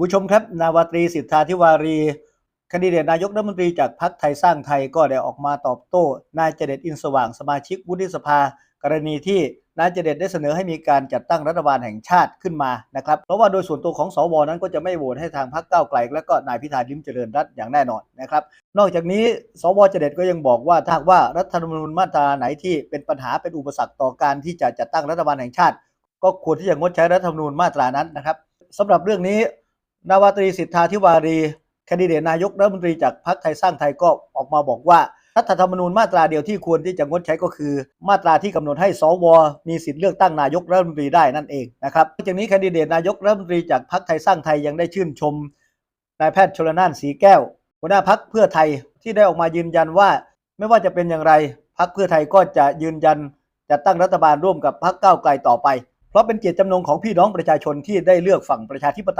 ผู้ชมครับ นาวาตรีสิทธาธิวารีคนดิเดตนายกรัฐมนตรีจากพรรคไทยสร้างไทยก็ได้ออกมาตอบโต้ นายเจเดตอินสว่างสมาชิกวุฒิสภา กรณีที่นายเจเดตได้เสนอให้มีการจัดตั้งรัฐบาลแห่งชาติขึ้นมานะครับเพราะว่าโดยส่วนตัวของสวนั้นก็จะไม่โหวตให้ทางพรรคก้าวไกล และก็นายพิธาลิมเจริญรัตน์อย่างแน่นอนนะครับนอกจากนี้สวเจเดตก็ยังบอกว่าถ้าว่ารัฐธรรมนูญมาตราไหนที่เป็นปัญหาเป็นอุปสรรคต่อการที่จะจัดตั้งรัฐบาลแห่งชาติ ก็ควรที่จะงดใช้รัฐธรรมนูญมาตรานั้นนะครับสำหรับเรื่องนี้ นาวาตรีสิทธาธิวารีแคนดิเดตนายกรัฐมนตรีจากพรรคไทยสร้างไทยก็ออกมาบอกว่ารัฐธรรมนูญมาตราเดียวที่ควรที่จะงดใช้ก็คือ มาตราที่กำหนดให้สวมีสิทธิ์เลือกตั้งนายกรัฐมนตรีได้นั่นเองนะครับนอกจากนี้แคนดิเดตนายกรัฐมนตรีจากพรรคไทยสร้างไทยยังได้ชื่นชมนายแพทย์ชลนานสีแก้ว หัวหน้าพรรคเพื่อไทยที่ได้ออกมายืนยันว่า ไม่ว่าจะเป็นอย่างไรพรรคเพื่อไทยก็จะยืนยันจัดตั้งรัฐบาลร่วมกับพรรคก้าวไกลต่อไป เพราะเป็นเจตจำนงของพี่น้องประชาชนที่ได้เลือกฝั่งประชาธิปไตย